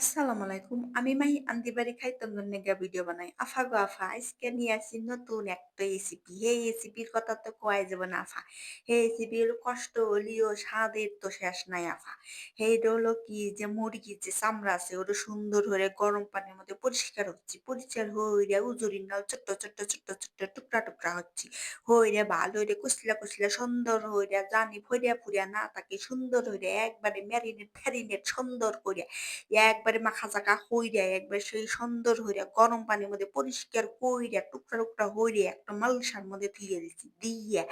আসসালামু আলাইকুম। আমি মাহি আন্দিবাড়ি খাইতাম জন্যে ভিডিও বানাই। আফা গো আফা আজকে নিয়ে আসছি নতুন একটা রেসিপি। এই রেসিপির কথা তো কওয়াই যাবে না আফা। এই রেসিপির কষ্ট হলিও স্বাদের তো শেষ নাই আফা। এইটা হলো কি যে মুরগির যে চামড়া আছে ওটা সুন্দর করে গরম পানির মধ্যে পরিষ্কার হচ্ছি। পরিষ্কার হইরা উজুরি নাল ছোট্ট, ছোট্ট, ছোট্ট, ছোট্ট টুকরা, টুকরা হচ্ছি। হইরা ভালো হইরা কুচলা, কুচলা সুন্দর হইরা জানি ফইরা ফুরিয়া না থাকে সুন্দর হইরা একবারে ম্যারিনেট ফ্যারিনেট সুন্দর কইরা একবারে মাখা-চাকা হইরা একবার সেই সুন্দর হইরা গরম পানির মধ্যে পরিষ্কার কইরা টুকরা, টুকরা হইরা একটা মালসার মধ্যে থুইয়া দিছি। দিয়া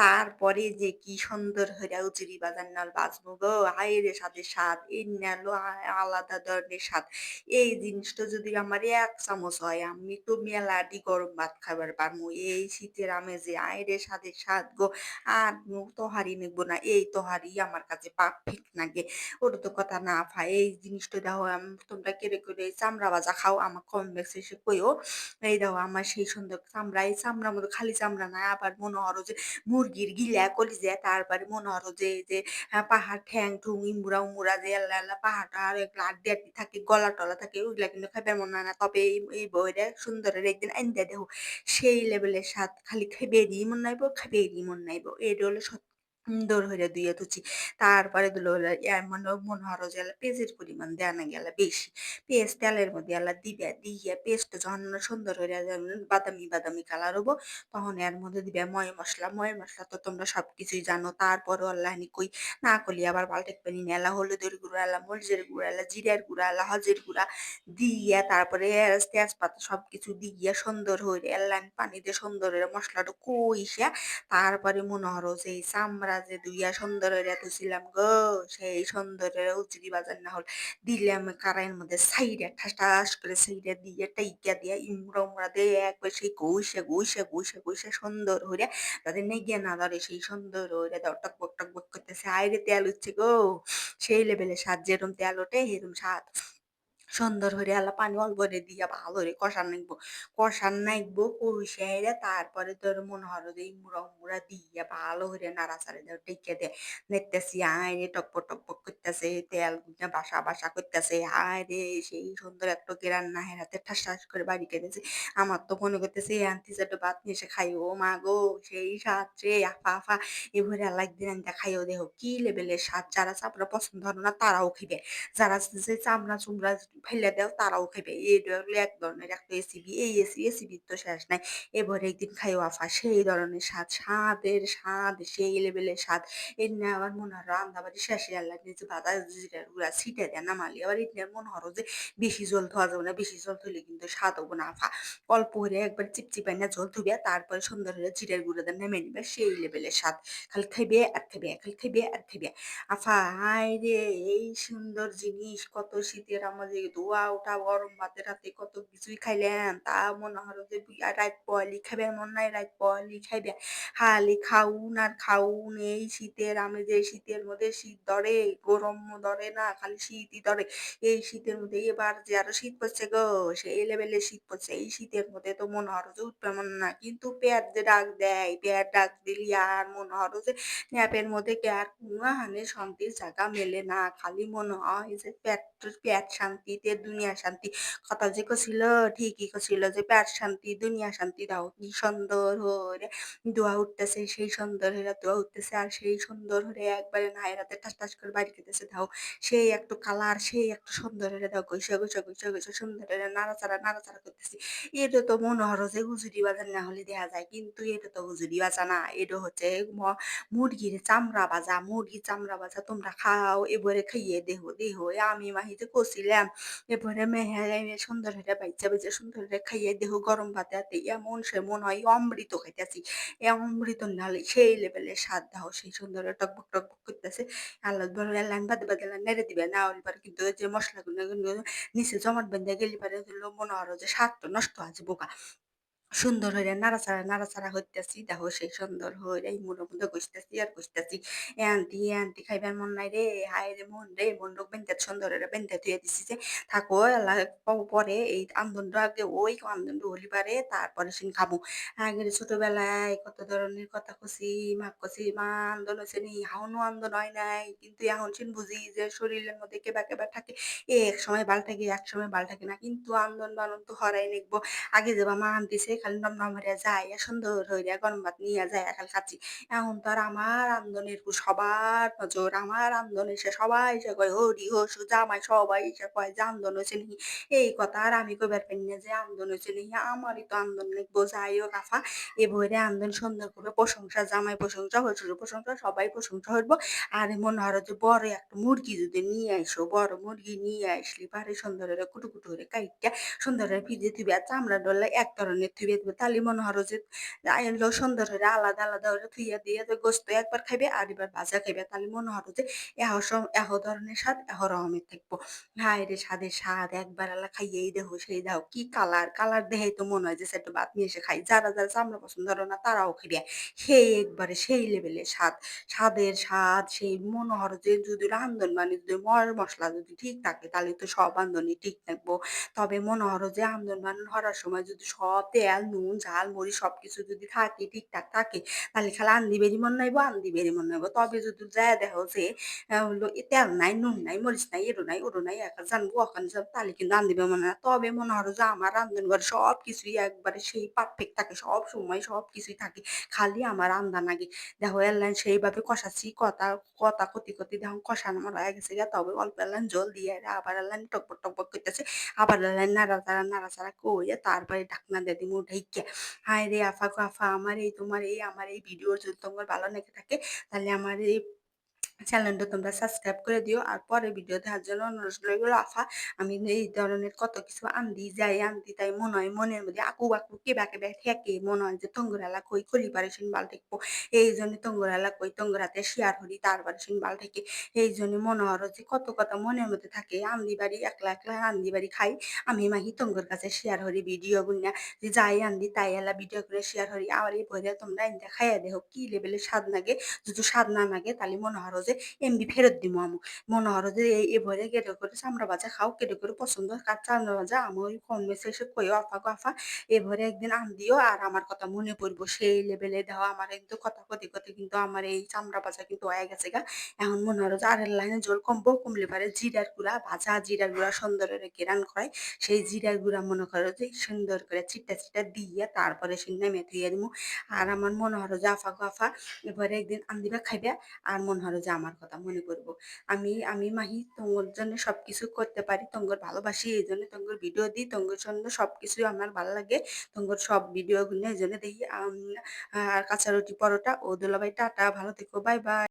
তারপরে যে কি সুন্দর হইরা উচুরি বাজার নাল বাজবো গো! হায়রে স্বাদের স্বাদ! এর নালো আলাদা ধরনের স্বাদ। এই জিনিসটা যদি আমার এক চামচ হয় আমি তো মেলাডি গরম ভাত খাবার পারমু। এই শীতের আমেজে আয়রে স্বাদের স্বাদ গো! আর তহারি নিব না। এই তোহারি আমার কাছে পারফেক্ট লাগে। ওটা তো কথা না ভাই এই জিনিসটা আম তোমরা কেড়ে করে চামড়া ভাজা খাও আমাকে কমেন্ট বক্সে এসে কইও। এই দাও আমার সেই সুন্দর চামড়া, এই চামড়ার মধ্যে খালি চামড়া না আবার মনে হরো যে মুরগির গিলা কলিজা তারপরে মনে হরো যে যে পাহাড় ঠ্যাং-ঠুং ইমুরা উমুরা যে এল্লা, এল্লা পাহাড়-টাহাড় এগুলা আড্ডি, আড্ডি থাকে গলা-টলা থাকে ওইগুলা কিন্তু খাইবার মনে হয় না। তবে এই এই বউরে সুন্দরের একদিন আইন্দা দেহো। সেই লেভেলের স্বাদ খালি খাইবারই মন নাইব, খাইবারই মন নাইব। এইটা হলো সত সুন্দর হইরা ধুইয়া তুছি। তারপরে দিলো ইয়া মনে হরো যে পেঁয়াজের পরিমাণ দেওয়া গেলা বেশি। পেঁয়াজ তেলের মধ্যে এলা দিবা, দিয়া পেস্টটা যখন সুন্দর হইরা যেমন বাদামি, বাদামি কালার হব, তখন এর মধ্যে দিবে ময় মশলা ময় মশলা তো তোমরা সবকিছুই জানো। তারপরেও আল্লাহনি কই না করলে আবার পাল্টাইতে পানি। এলা হলুদের গুঁড়া, এলা মরিচের গুঁড়া, এলা জিরার গুঁড়া, এলা হজের গুঁড়া দিয়া তারপরে তেজপাতা সবকিছু দিয়া সুন্দর হইরা এলান পানি দিয়ে সুন্দর হইরা মশলাটা কইষা তারপরে মনে হরো যে চামড়া যে ধুইয়া সুন্দর হইরা থুইছিলাম গো! সেই সুন্দর হইরা উচুরি বাজার না হল দিলাম কড়াইয়ের মধ্যে ছাইড়া ঠাস, ঠাস করে ছাইড়া দিয়ে টাইকা দিয়া ইমুড়া, উমুড়া দিয়ে একবার সেই ঘইষা, ঘইষা, ঘইষা, ঘইষা সুন্দর হইরা যাতে নেগিয়া না ধরে সেই সুন্দর হইরা দাও টকবক, টকবক করতেছে। হায়রে তেল উঠছে গো! সেই লেভেলের স্বাদ যেরকম তেল ওঠে সেরকম স্বাদ। সুন্দর হইরা এলা পানি অল্প করে দিয়া ভালো করে কষান নাগবো। কষান নাগবো কইষাইরা তারপরে তোর মনে হরো যে ইমুড়া, উমুড়া দিয়া ভালো হইরা নাড়াচাড়া দেও টেক্কা দেয়া দেখতেছি হায়রে টকবক, টকবক করতেছে তেল গুইনা বাসা, বাসা করতেছে। হায়রে সেই সুন্দর একটা ঘ্রাণ নাহের হাতে ঠাস, ঠাস করে বাড়ি খাইতেছে। আমার তো মনে করতেছে আন্টি চারটা ভাত নিয়ে এসে খাই। ও মা গো! সেই স্বাদ রে আফা, আফা এভাবে আল্লাহ একদিন আইন্দা খাইও দেহো। কি লেভেলের স্বাদ যারা চাপড়া পছন্দ হলো না তারাও খাইবে। যারা যে চামড়া-চুমড়া ফেলে দেও তারাও খাইবে। এটা হলো এক ধরনের একটা রেসিপি। এই রেসি রেসিপির তো শেষ নাই। এবারে একদিন খাইও আফা সেই ধরনের স্বাদ। স্বাদের স্বাদ সেই লেভেলের স্বাদ। এমনি আবার মনে হরো রান্নাবাড়ি শেষে আল্লাহ নিজে বাদা জিরার গুঁড়া ছিটাই দেয়া নামালি। আবার এমনি মনে হরো যে বেশি ঝোল থোয়া যাবে না। বেশি ঝোল থইলে কিন্তু স্বাদ হব না আফা। অল্প হইরা একবার চিপচিপাইনা ঝোল থুইবা তারপরে সুন্দর হইরা জিরার গুঁড়া দিয়ে নামাই নিবা সেই লেভেলের স্বাদ। খালি খাইবে আর খাইবে, খালি খাইবে আর খাইবে। আফা হায়রে এই সুন্দর জিনিস কত শীতের আমাদের ধোয়া ওঠা গরম ভাতের রাতে কত কিছুই খাইলেন তা মনে হলো যে রাইত পয়ালি খাইবার মন নাই রাইত পয়ালি খাইবে। খালি খাউন আর খাউন এই শীতের আমি যে শীতের মধ্যে শীত ধরে, গরম ধরে না খালি শীতই ধরে। এই শীতের মধ্যে এবার যে আরও শীত পড়ছে গো! সেই লেভেলের শীত পড়ছে। এই শীতের মধ্যে তো মনে হরো যে উঠবে মন না। কিন্তু পেট যে ডাক দেয়, পেট ডাক দিলি আর মনে হরো যে ন্যাপের মধ্যে কি আর কোনহানে শান্তির জাগা মেলে না। খালি মনে হয় যে পেট পেট শান্তিতে দুনিয়া শান্তি। কথা যে কছিল ঠিকই কছিল যে পেট শান্তি দুনিয়া শান্তি দাও। কি সুন্দর হইরা ধোঁয়া উঠতেছে সেই সুন্দর হইরা ধোঁয়া উঠতেছে আর সেই সুন্দর হইরা একবারে নাইর হাতে ঠাস, ঠাস করে বাইর খাইতেছে দাও। সেই একটু কালার সেই একটু সুন্দর হইরা দাও ঘইষা, ঘইষা, ঘইষা, ঘইষা সুন্দর হইরা নাড়াচাড়া, নাড়াচাড়া করতেছি। এটা তো মনে হরো যে হুজুরি বাজার না হলে দেয়া যায়। কিন্তু এটা তো হুজুরি বাজা না। এটা হচ্ছে মুরগির চামড়া বাজা মুরগির চামড়া বাজা তোমরা খাও। এবারে খাইয়ে দেহো, দেহ আমি মাহি যে কছিলাম এরপরে মেহে সুন্দর হইরা বাইচা বাইচা সুন্দর হইরা খাইয়ে দেহ গরম ভাতে হাতে এমন সে মনে হয় অমৃত খাইতেছি। এ অমৃত নালে সেই লেভেলে স্বাদ দাও। সেই সুন্দর টকবক, টকবক করতেছে। আল্লাহ বলে এলান বাদে, বাদে এলান নেড়ে দিবে। না হলে পারে কিন্তু যে মশলাগুলো নিচে জমাট বেঁধে গেলে পারে মনে হয় যে স্বাদ তো নষ্ট আছে গা। সুন্দর হইরা নাড়াচাড়া, নাড়াচাড়া হইতাছি। দেখো সেই সুন্দর হইরা এই মুড়োর মধ্যে ঘষতেছি আর ঘষতেছি। এ আন্টি, এ আন্টি খাইবার মন নাই রে, হায় রে মন রে, মনডোক বেঁধে সুন্দর হইরা বেঁধে থুইয়া দিছি যে, থাকো পরে এই আন্দনটা আগে ওই আন্দনটা হলি পারে তারপরে সিন খাব আগে ছোটবেলায় কত ধরনের কথা কইছি, মাক কইছি, মা আন্দন হইছে নি? এখনও আন্দন হয় নাই। কিন্তু এখন সিন বুঝি যে শরীরের মধ্যে কেবা, কেবা থাকে। এ এক সময় ভালো থাকে, একসময় ভালো থাকে না। কিন্তু আন্দন বান্দন তো হরাই নিকবো। আগে যেবা মা আনতিছে খালি নমনম হইরা যাইয়া সুন্দর হইরা গরম ভাত নিয়া যাইয়া খালি খাচ্ছি। এখন তো আর আমার আমদনির সবার নজর, আমার আমদন এসে সবাই এসে কয় হরি, হসু, জামাই সবাই এসে কয় যে আমদন হইছে নিহি। এই কথা আর আমি কইবার পারি না যে আমদন হইছে নিহি। আমারই তো আমদন নিকবো। যাই হোক এ বইরে আমদন সুন্দর করে প্রশংসা, জামাই প্রশংসা, হসুরের প্রশংসা, সবাই প্রশংসা হইব। আর মনে হরো যে বড় একটা মুরগি যদি নিয়ে আইসো, বড় মুরগি নিয়ে আইসলি পারে সুন্দর কুটু, কুটু করে কাইট্টা সুন্দর ভিজে থুইবা চামড়া ডললে এক ধরনের দিবা। তাহলে মনে হরো যে আইনলো সুন্দর হয়ে আলাদা, আলাদা হয়ে থুইয়া দিয়ে যে গোস্ত একবার খাইবে আর এবার ভাজা খাইবে। তাহলে মনে হরো যে এহ এহ ধরনের স্বাদ এহ রকমের থাকব। হায় রে স্বাদের স্বাদ একবার আলা খাইয়েই দেখো সেই দেখো কি কালার, কালার দেখেই তো মনে হয় যে সেটু ভাত নিয়ে এসে খাই। যারা, যারা চামড়া পছন্দ করে না তারাও খাইবে। সেই একবারে সেই লেভেলের স্বাদ। স্বাদের স্বাদ সেই মনে হরো যে যদি রান্ধন মানে যদি মর মশলা যদি ঠিক থাকে তাহলে তো সব রান্ধনই ঠিক থাকব। তবে মনে হরো যে বান্দন হরার সময় যদি সব তেল, নুন, ঝাল, মরিচ সবকিছু যদি থাকে ঠিকঠাক থাকে তাহলে খালি আন্দি বেরি মন নাইবো, আন্দি বেরি মন নাইবো। তবে যদি যায়া দেখো যে তেল নাই, নুন নাই, মরিচ নাই, এরো নাই, ওরো নাই একা জানব অখান যাব তাহলে কিন্তু আন্দিবে মনে হয় না। তবে মনে হরো যে আমার রান্ধন ঘরে সবকিছুই একবারে সেই পারফেক্ট থাকে। সবসময় সবকিছুই থাকে। খালি আমার রান্ধা নাগে। দেখো এলাইন সেইভাবে কষাচ্ছি কথা, কথা কতি, কতি দেখো কষানো হয়ে গেছে। তবে অল্প এলাইন জল দিয়ে আবার এলাইন টকবক, টকবক করতেছে। আবার এলাইন নাড়াচাড়া, নাড়াচাড়া কইরা তারপরে ঢাকনা দিয়ে দিমু ঢাইকা। হায় রে, আফা আফা, আমার এই তোমার এই, আমার এই ভিডিও যদি তোমার ভালো লেগে থাকে, তাহলে আমার এই চ্যানেলটা তোমরা সাবস্ক্রাইব করে দিও। আর পরের ভিডিও দেখার জন্য অনুরোধ রইল, আফা, আমি এই ধরনের কত কিছু আনদি, যাই আনদি, তাই মনে হয় মনের মধ্যে আকু বাকু, কেবা কেবা ঠেকে মনে হয় যে তঙ্গরালা কই খলি পারে সিন বাল ঠেকবো এই জন্য তঙ্গরালা কই, তঙ্গরাতে শেয়ার করি তারপরে সিন বাল ঠেকে এই জন্য মনে হলো যে কত কথা মনের মধ্যে থাকে। আন্দি বাড়ি, একলা একলা আন্দি বাড়ি খাই। আমি মাহি তঙ্গর কাছে শেয়ার করি ভিডিও গুনা যে যাই আনদি, তাই এলা ভিডিও করে শেয়ার করি আর এই বইরে তোমরা ইন্দা খাইয়া দেখো, কি লেভেলের স্বাদ লাগে। যদি স্বাদ না লাগে, তাহলে মনে হলো যে এমবি ফেরত দিমু আমু। মনে হলো যে এই এবারে কেটে করে চামড়া ভাজা খাও, কেটে করে পছন্দ কার চামড়া ভাজা? আমি কম বেশি এসে কইও, আফা গো আফা। এবারে একদিন আন দিও আর আমার কথা মনে পড়ব। সেই লেভেলে দেওয়া আমার কিন্তু কথা কতি কতি কিন্তু আমার এই চামড়া ভাজা কিন্তু হয়ে গেছে গা। এখন মনে হলো যে আরের লাইনে জল কমবো, কমলে পারে জিরার গুঁড়া, ভাজা জিরার গুঁড়া সুন্দর করে কেরান খায়। সেই জিরার গুঁড়া মনে করো যে সুন্দর করে চিটটা চিটটা দিয়ে তারপরে সে নেমে ধুয়ে দিমু। আর আমার মনে হলো যে আফা গো আফা, এবারে একদিন আন্দিবা খাইবে। আর মনে হলো যে আমার কথা মনে করব। আমি আমি মাহি তোমার জন্য সব কিছু করতে পারি, তোমার ভালোবাসি এই জন্য তোমার ভিডিও দিই, তোমার জন্য সবকিছুই আমার ভালো লাগে, তোমার সব ভিডিওগুলো এই জন্য দেখি। আর কাঁচা রুটি পরোটা ও দুলাভাই টাটা, ভালো থেকো বাই বাই